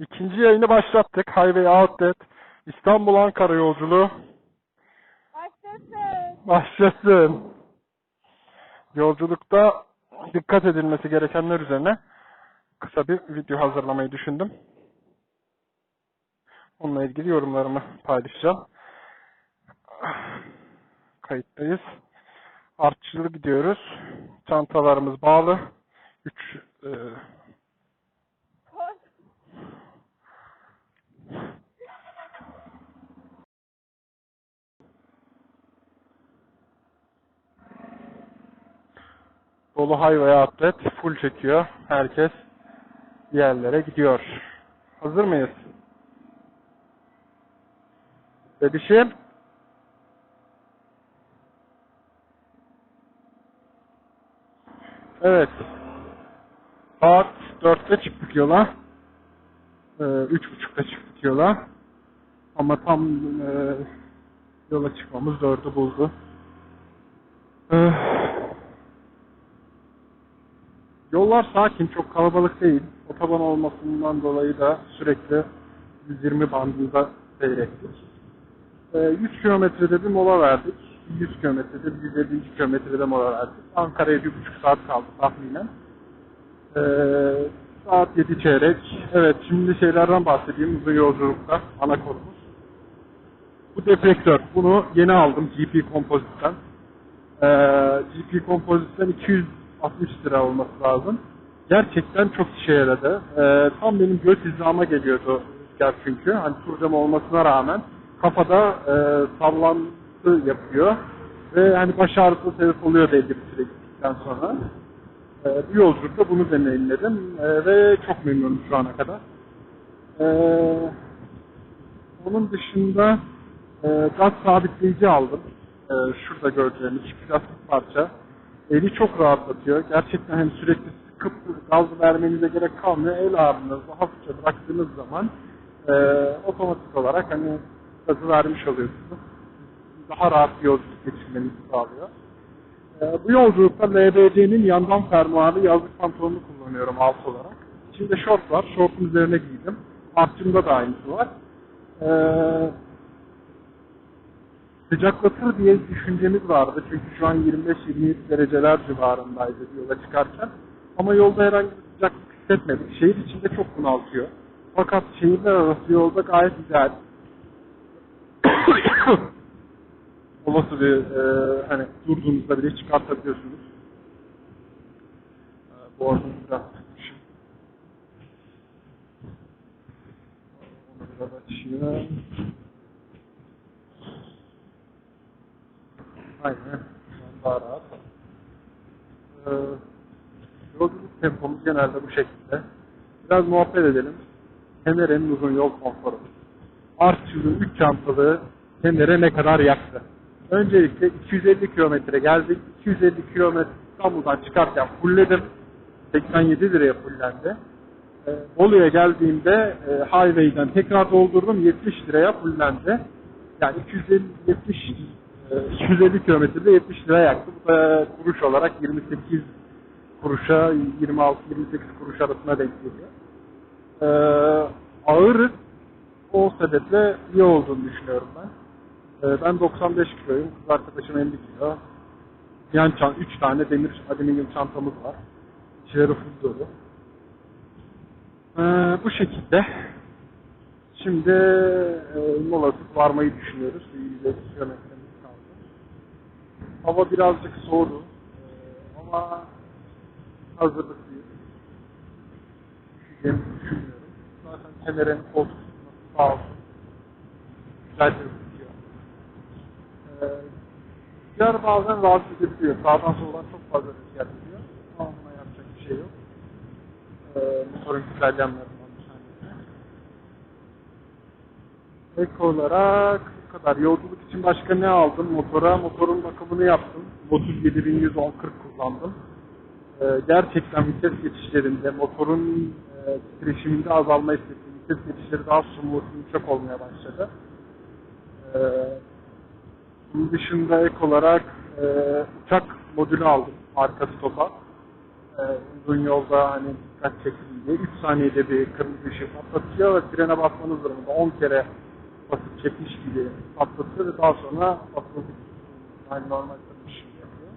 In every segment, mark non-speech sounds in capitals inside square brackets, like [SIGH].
İkinci yayını başlattık. Highway Outlet İstanbul Ankara yolculuğu Başlasın. başlasın. Yolculukta dikkat edilmesi gerekenler üzerine kısa bir video hazırlamayı düşündüm. Onunla ilgili yorumlarımı paylaşacağım. Kayıttayız. Artçılı gidiyoruz. Çantalarımız bağlı. 3 Koş. Dolu Highway Outlet full çekiyor. Herkes yerlere gidiyor. Hazır mıyız? Bebişim. Evet. Saat 4'te çıktık yola. Ee, 3.30'da çıktık yola. Ama tam e, yola çıkmamız 4'ü buldu. Ee, Yollar sakin, çok kalabalık değil. Otoban olmasından dolayı da sürekli 120 bandında seyrettik. Ee, 100 kilometrede bir mola verdik. 100 kilometrede, bir 150 kilometrede mola verdik. Ankara'ya bir buçuk saat kaldı tahminen. Ee, saat 7 çeyrek. Evet, şimdi şeylerden bahsedeyim uzun yolculukta. Ana konumuz. Bu deflektör. Bunu yeni aldım GP Composite'den. Ee, GP Composite'den 260 lira olması lazım. Gerçekten çok işe yaradı. Ee, tam benim göz hizama geliyordu rüzgar çünkü. Hani turcam olmasına rağmen kafada e, sallantı yapıyor. Ve hani baş ağrısına sebep oluyor belli bir süre gittikten sonra. Ee, bu yolculukta bunu deneyimledim Ee, ve çok memnunum şu ana kadar. Ee, onun dışında e, gaz sabitleyici aldım. E, şurada göreceğiniz plastik parça. Eli çok rahatlatıyor. Gerçekten hani sürekli sıkıp gaz vermenize gerek kalmıyor. El ağrınızı hafifçe bıraktığınız zaman e, otomatik olarak hani gazı vermiş oluyorsunuz. Daha rahat bir yolculuk geçirmenizi sağlıyor. E, bu yolculukta LBC'nin yandan fermuarlı yazlık pantolonu kullanıyorum alt olarak. İçinde şort var. Şortun üzerine giydim. Artçımda da aynısı var. Eee sıcaklatır diye düşüncemiz vardı. Çünkü şu an 25-27 dereceler civarındaydı yola çıkarken. Ama yolda herhangi bir sıcaklık hissetmedik. Şehir içinde çok bunaltıyor. Fakat şehirler arası yolda gayet güzel. [COUGHS] Olası bir e, hani durduğunuzda bile çıkartabiliyorsunuz. E, arada biraz sıkmışım. Onu biraz açayım. Aynen. Şu an Daha rahat. Ee, genelde bu şekilde. Biraz muhabbet edelim. Tenere'nin uzun yol konforu. Artçı'nın 3 çantalı Tenere ne kadar yaktı? Öncelikle 250 kilometre geldik. 250 kilometre İstanbul'dan çıkarken fullledim. 87 liraya fullendi. Ee, Bolu'ya geldiğimde e, highway'den tekrar doldurdum. 70 liraya fullendi. Yani 250 70 e, 250 kilometrede 70 lira yaktı. Bu da kuruş olarak 28 kuruşa 26-28 kuruş arasında denk geliyor. Ee, ağır o sebeple iyi olduğunu düşünüyorum ben. Ee, ben 95 kiloyum. Kız arkadaşım 50 kilo. Yan çan 3 tane demir alüminyum çantamız var. İçleri full dolu. Ee, bu şekilde. Şimdi e, molasız varmayı düşünüyoruz. Bir 150 kilometremiz kaldı. Hava birazcık soğudu. Ee, ama hazırlıklıyız. Üşüyeceğimi düşünmüyorum. Zaten kemerin koltuk sağ olsun. Güzel gözüküyor. Ee, rüzgar bazen rahatsız edebiliyor. Sağdan soldan çok fazla rüzgar geliyor. Ama buna yapacak bir şey yok. Ee, motorun güzel yanlarından bir tanesi. Ek olarak bu kadar. Yolculuk için başka ne aldım motora? Motorun bakımını yaptım. Lotus 7110 40 kullandım. Ee, gerçekten vites geçişlerinde motorun e, titreşiminde azalma hissettim. Vites geçişleri daha smooth, yumuşak olmaya başladı. Ee, bunun dışında ek olarak e, uçak modülü aldım arka stopa. uzun yolda hani dikkat çeksin diye 3 saniyede bir kırmızı ışık patlatıyor ve frene basmanız durumunda 10 kere basıp çekmiş gibi patlatıyor ve daha sonra otomatik yani normal kırmızı ışık yapıyor.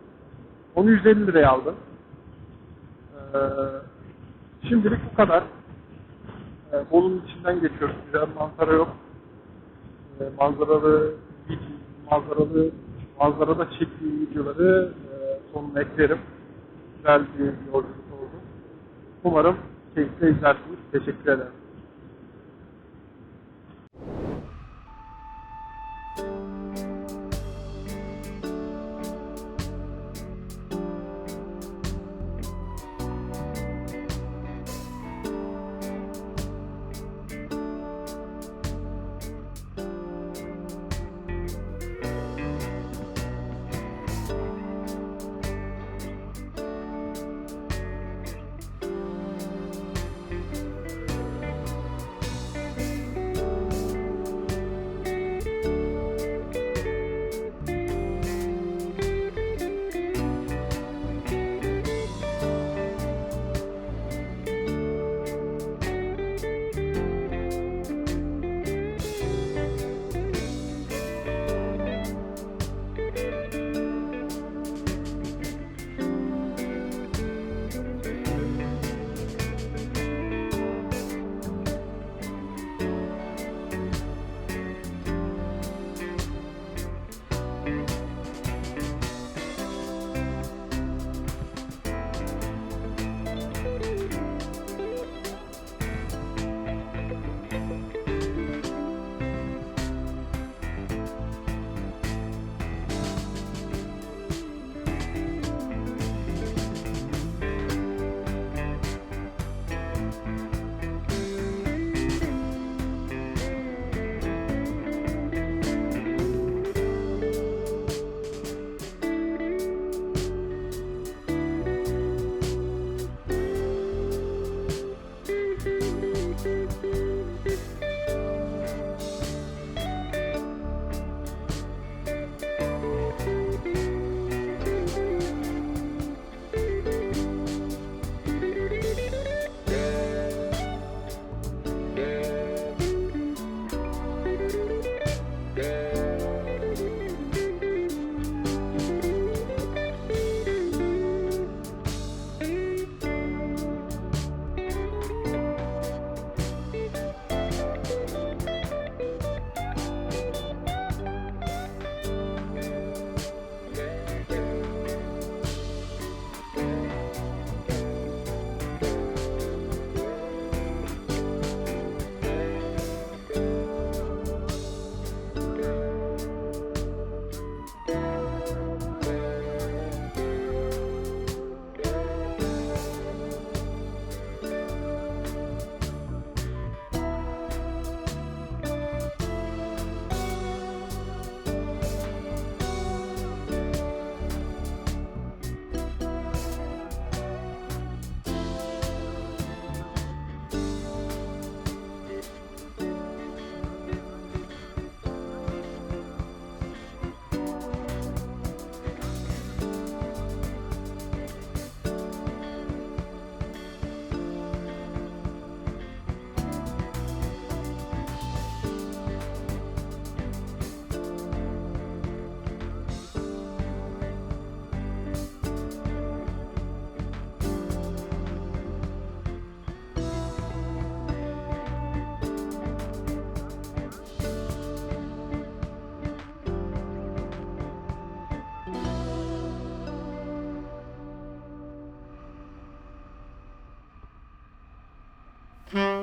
Onu 150 liraya aldım. Ee, şimdilik bu kadar. Ee, Bolu'nun içinden geçiyoruz. Güzel manzara yok. Ee, manzaralı manzaralı manzarada çektiğim videoları e, sonuna eklerim. Güzel bir yolculuk oldu. Umarım keyifle izlersiniz. Teşekkür ederim.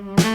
Mm-hmm.